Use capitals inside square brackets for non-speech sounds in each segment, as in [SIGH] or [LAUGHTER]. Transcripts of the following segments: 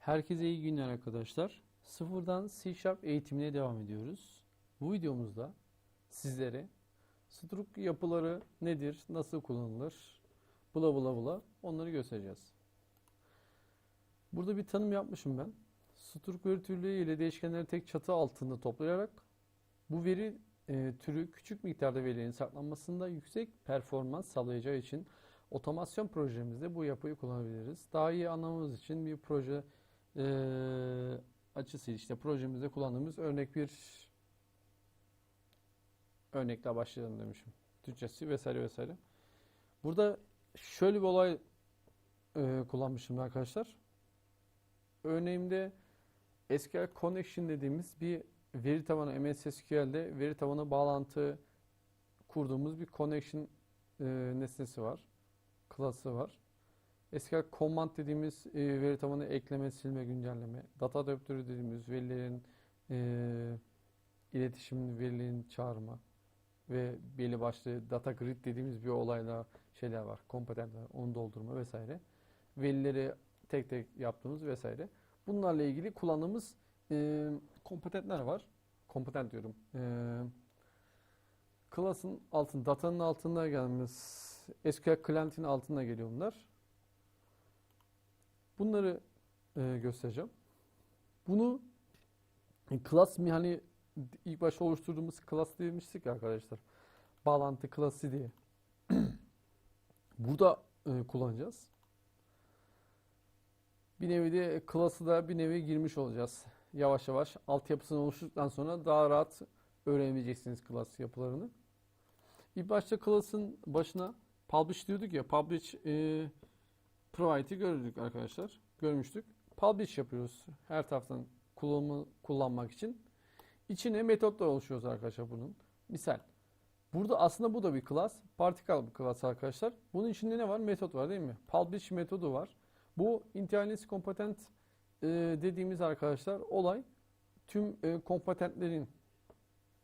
Herkese iyi günler arkadaşlar. Sıfırdan C Sharp eğitimine devam ediyoruz. Bu videomuzda sizlere struk yapıları nedir, nasıl kullanılır, bula bula bula onları göstereceğiz. Burada bir tanım yapmışım ben. Struk veri türleri ile değişkenleri tek çatı altında toplayarak bu veri e, türü küçük miktarda verilerin saklanmasında yüksek performans sağlayacağı için otomasyon projemizde bu yapıyı kullanabiliriz. Daha iyi anlamamız için bir proje e, açısı işte projemizde kullandığımız örnek bir örnekle başlayalım demişim. Türkçesi vesaire vesaire. Burada şöyle bir olay e, kullanmışım arkadaşlar. Örneğimde SQL Connection dediğimiz bir veri tabanı MS SQL'de veri tabanı bağlantı kurduğumuz bir connection e, nesnesi var. Klası var. SQL Command dediğimiz e, veri tabanı ekleme, silme, güncelleme. Data adaptörü dediğimiz verilerin e, iletişim verilerin çağırma ve belli başlı data grid dediğimiz bir olayla şeyler var. Kompetentler, onu doldurma vesaire. Verileri tek tek yaptığımız vesaire. Bunlarla ilgili kullandığımız e, kompetentler var. Kompetent diyorum. E, class'ın altın, datanın altında gelmez. SQL client'in altında geliyor bunlar. Bunları e, göstereceğim. Bunu e, class mi hani ilk başta oluşturduğumuz class demiştik ya arkadaşlar. Bağlantı klası diye. [CLEARS THROAT] Burada e, kullanacağız. Bir nevi de klası da bir nevi girmiş olacağız. Yavaş yavaş altyapısını oluşturduktan sonra daha rahat öğrenebileceksiniz klas yapılarını. İlk başta klasın başına publish diyorduk ya. Publish e, provide'i gördük arkadaşlar. Görmüştük. Publish yapıyoruz her taraftan kullanımı kullanmak için. İçine metotlar oluşuyoruz arkadaşlar bunun. Misal. Burada aslında bu da bir class. Particle bir class arkadaşlar. Bunun içinde ne var? Metot var değil mi? Publish metodu var. Bu internet kompetent e, dediğimiz arkadaşlar olay tüm e, kompetentlerin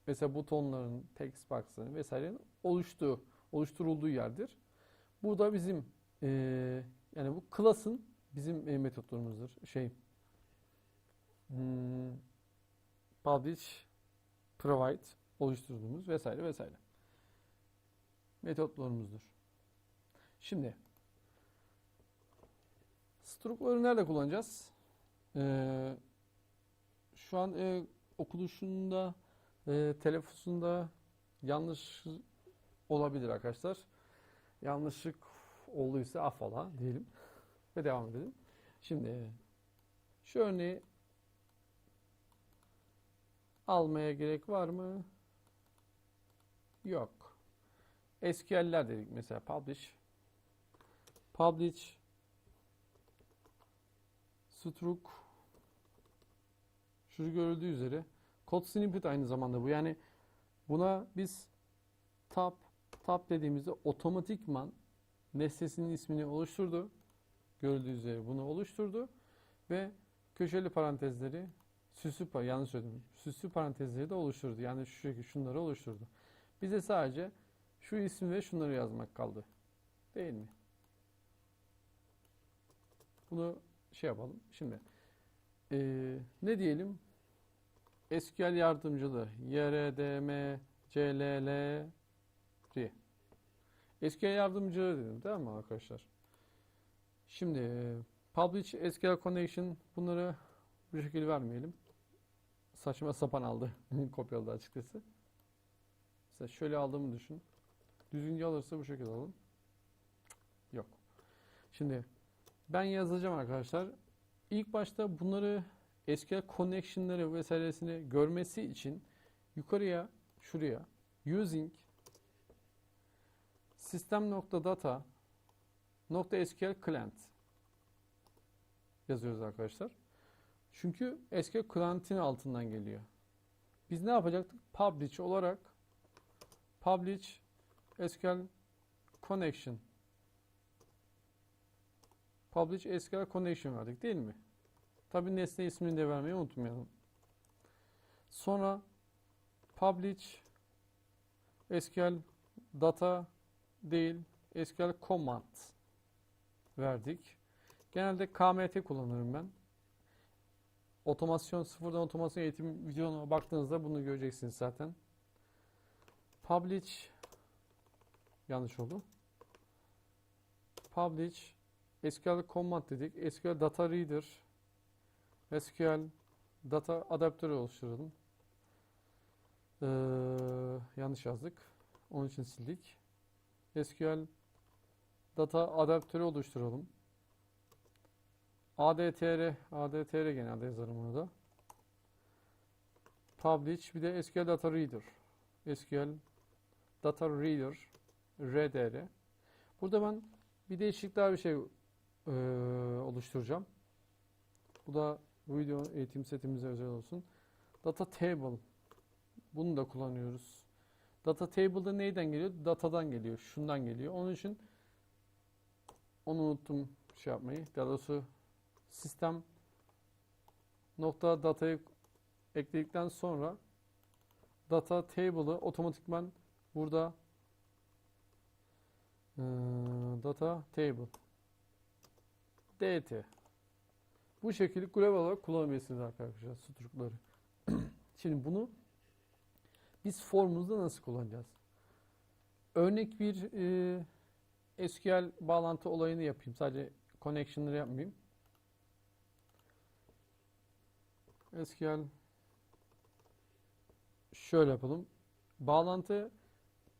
mesela butonların, text box'ların vesairenin oluştuğu, oluşturulduğu yerdir. Burada bizim e, yani bu class'ın bizim e, metotlarımızdır. Şey hmm, publish, provide oluşturduğumuz vesaire vesaire. Metotlarımızdır. Şimdi Strukları nerede kullanacağız? Ee, şu an e, okunuşunda, e, telaffuzunda yanlış olabilir arkadaşlar. Yanlışlık olduysa affola diyelim ve devam edelim. Şimdi şu örneği almaya gerek var mı? Yok. SQL'ler dedik mesela publish publish Struk şu görüldüğü üzere kod snippet aynı zamanda bu. Yani buna biz tab tab dediğimizde otomatikman nesnesinin ismini oluşturdu. Görüldüğü üzere bunu oluşturdu ve köşeli parantezleri süslü yanlış söyledim. Süslü parantezleri de oluşturdu. Yani şu şekilde şunları oluşturdu. Bize sadece şu isim ve şunları yazmak kaldı. Değil mi? Bunu şey yapalım. Şimdi ee, ne diyelim? SQL yardımcılığı YRDM CLL. SQL yardımcılığı dedim değil mi arkadaşlar? Şimdi publish SQL connection bunları bu şekilde vermeyelim. Saçma sapan aldı. [LAUGHS] Kopyaladı açıkçası. Mesela şöyle aldığımı düşün. Düzgünce alırsa bu şekilde alın. Yok. Şimdi ben yazacağım arkadaşlar. İlk başta bunları SQL connection'ları vesairesini görmesi için yukarıya şuraya using system.data .sql client yazıyoruz arkadaşlar. Çünkü SQL client'in altından geliyor. Biz ne yapacaktık? Publish olarak publish SQL connection publish SQL connection verdik değil mi? Tabi nesne ismini de vermeyi unutmayalım. Sonra publish SQL data değil SQL command verdik. Genelde KMT kullanırım ben. otomasyon, sıfırdan otomasyon eğitim videona baktığınızda bunu göreceksiniz zaten. Publish yanlış oldu. Publish SQL command dedik. SQL data reader SQL data adaptörü oluşturalım. Ee, yanlış yazdık. Onun için sildik. SQL data adaptörü oluşturalım. ADTR, ADTR genelde yazarım onu da. Publish bir de SQL Data Reader. SQL Data Reader RDR. Burada ben bir değişik daha bir şey eee, oluşturacağım. Bu da bu video eğitim setimize özel olsun. Data Table. Bunu da kullanıyoruz. Data Table'da neyden geliyor? Datadan geliyor. Şundan geliyor. Onun için onu unuttum şey yapmayı. Daha sistem nokta datayı ekledikten sonra data table'ı otomatikman burada data table dt bu şekilde global olarak kullanabilirsiniz arkadaşlar strukları. [CLEARS THROAT] Şimdi bunu biz formumuzda nasıl kullanacağız? Örnek bir eee, SQL bağlantı olayını yapayım. Sadece connection'ları yapmayayım. SQL şöyle yapalım. Bağlantı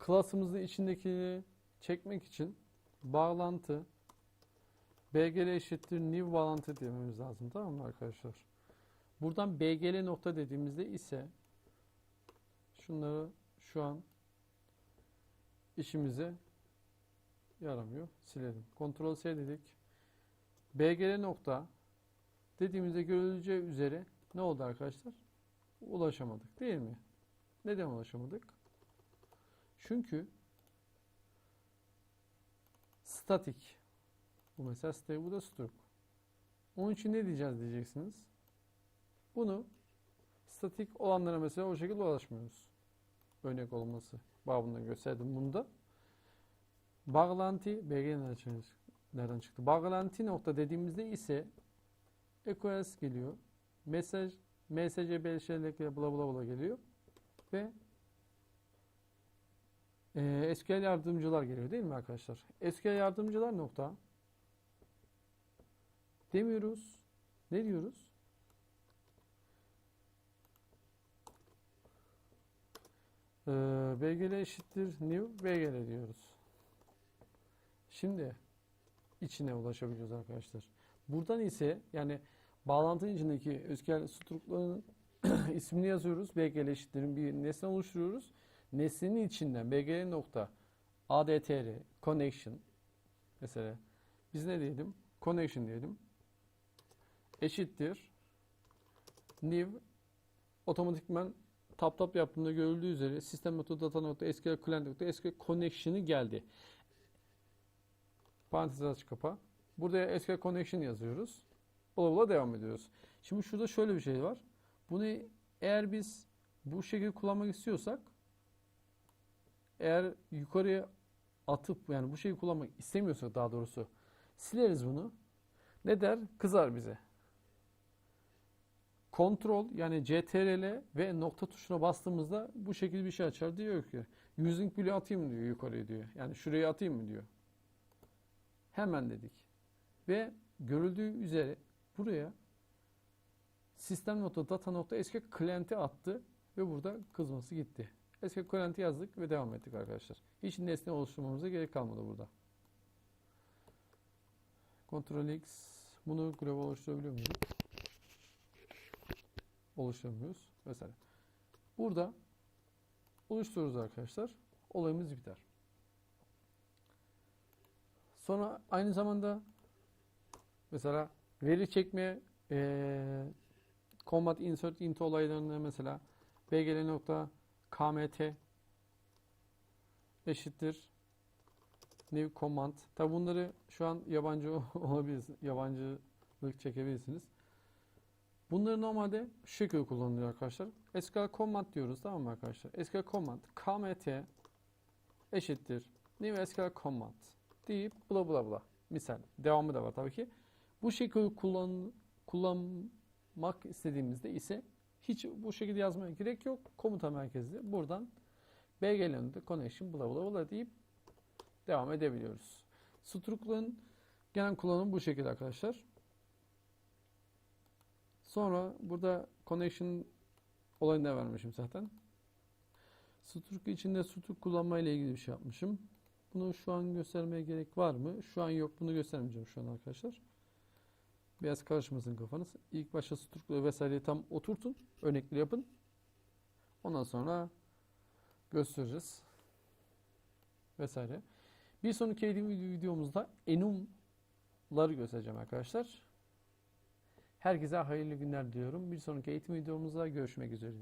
class'ımızın içindekini çekmek için bağlantı bgl eşittir new bağlantı dememiz lazım tamam mı arkadaşlar? Buradan bgl nokta dediğimizde ise şunları şu an işimize yaramıyor. Silelim. Ctrl S dedik. bgl nokta dediğimizde görüleceği üzere ne oldu arkadaşlar? Ulaşamadık değil mi? Neden ulaşamadık? Çünkü statik. Bu mesela statik, bu da struk. Onun için ne diyeceğiz diyeceksiniz. Bunu statik olanlara mesela o şekilde ulaşmıyoruz. Örnek olması babında gösterdim bunu da. Bağlantı, nereden çıktı? Bağlantı nokta dediğimizde ise EQS geliyor. Mesaj, MSC belirtilerle bla bla bla geliyor. Ve e, SQL yardımcılar geliyor değil mi arkadaşlar? SQL yardımcılar nokta demiyoruz. Ne diyoruz? Ee, BGL eşittir new BGL diyoruz. Şimdi içine ulaşabiliyoruz arkadaşlar. Buradan ise yani bağlantının içindeki SQL struklarının [CLEARS THROAT] ismini yazıyoruz. BGL eşittirin bir nesne oluşturuyoruz. Nesnenin içinden BGL nokta ADTR connection mesela biz ne diyelim? Connection diyelim. Eşittir new otomatikman tap tap yaptığında görüldüğü üzere sistem nokta data nokta SQL client nokta SQL connection'ı geldi. Parantez aç kapa. Burada SQL connection yazıyoruz. Ola ola devam ediyoruz. Şimdi şurada şöyle bir şey var. Bunu eğer biz bu şekilde kullanmak istiyorsak eğer yukarıya atıp yani bu şeyi kullanmak istemiyorsak daha doğrusu sileriz bunu. Ne der? Kızar bize. Kontrol yani CTRL ve nokta tuşuna bastığımızda bu şekilde bir şey açar diyor ki using bile atayım diyor yukarıya diyor. Yani şuraya atayım mı diyor. Hemen dedik. Ve görüldüğü üzere buraya sistem nokta data nokta eski client'e attı ve burada kızması gitti. Eski client'i yazdık ve devam ettik arkadaşlar. Hiç nesne oluşturmamıza gerek kalmadı burada. Ctrl X bunu global oluşturabiliyor muyuz? Oluşturamıyoruz. Mesela. Burada oluşturuyoruz arkadaşlar. Olayımız biter. Sonra aynı zamanda mesela veri çekme eee combat insert into olaylarında mesela bgl nokta kmt eşittir new command. Tabi bunları şu an yabancı [LAUGHS] olabilirsiniz. Yabancılık çekebilirsiniz. Bunları normalde şu şekilde kullanılıyor arkadaşlar. SQL command diyoruz tamam mı arkadaşlar? SQL command kmt eşittir new SQL command deyip bla bla bla. Misal devamı da var tabii ki. Bu şekilde kullan, yazmak istediğimizde ise hiç bu şekilde yazmaya gerek yok. Komuta merkezli. Buradan BGL'nin connection bla bla bla deyip devam edebiliyoruz. Struk'ların genel kullanımı bu şekilde arkadaşlar. Sonra burada connection olayını da vermişim zaten. Struk içinde Struk kullanma ile ilgili bir şey yapmışım. Bunu şu an göstermeye gerek var mı? Şu an yok. Bunu göstermeyeceğim şu an arkadaşlar. Biraz karışmasın kafanız. İlk başta Struk'la vesaireyi tam oturtun. Örnekleri yapın. Ondan sonra göstereceğiz. Vesaire. Bir sonraki eğitim videomuzda enumları göstereceğim arkadaşlar. Herkese hayırlı günler diliyorum. Bir sonraki eğitim videomuzda görüşmek üzere.